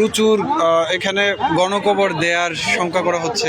প্রচুর এখানে গণকবর দেয়ার শঙ্কা করা হচ্ছে।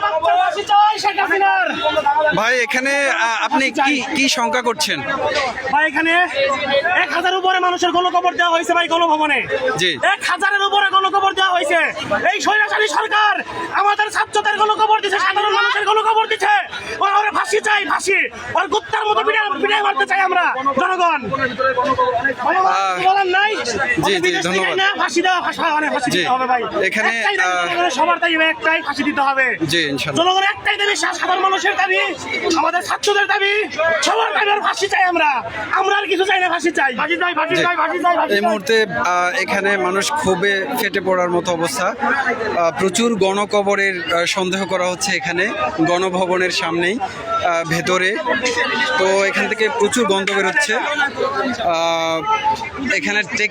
ভাই এখানে আপনি কি কি শঙ্কা করছেন? ভাই এখানে এক হাজার উপরে মানুষের গণকবর দেওয়া হয়েছে ভাই গণভবনে। জি। এক হাজারের উপরে গণকবর দেওয়া হয়েছে। এই স্বৈরাচারী সরকার আমাদের ছাত্রদের গণকবর দিচ্ছে সাধারণ মানুষের গণকবর দিচ্ছে ওরা ওরা ফাঁসি চাই ফাঁসি। ওর কুত্তার মতো বিড়াল মারতে চাই আমরা জনগণ। ভাই, আমার আহ, কিছু বলার নাই জি, জি, ধন্যবাদ। ফাঁসি দেওয়া ফাঁসি মানে দিতে হবে ভাই। এখানে, একটাই দাবি আহ, জনগণের সবার দাবি একটাই ফাঁসি দিতে হবে। জি ইনশাল্লাহ। জনগণের একটাই দাবি সাধারণ মানুষের দাবি আমাদের ছাত্রদের দাবি সবার দাবি ফাঁসি চাই আমরা। আমরা আর কিছু চাই না ফাঁসি চাই। ফাঁসি চাই ফাঁসি চাই ফাঁসি চাই এই মুহূর্তে এখানে মানুষ খুবই ফেটে পড়ার মতো অবস্থা। প্রচুর গণকবরের সন্দেহ করা হচ্ছে এখানে গণভবনের সামনেই ভেতরে। তো এখান থেকে প্রচুর গন্ধ বেরোচ্ছে। আহ, এখানে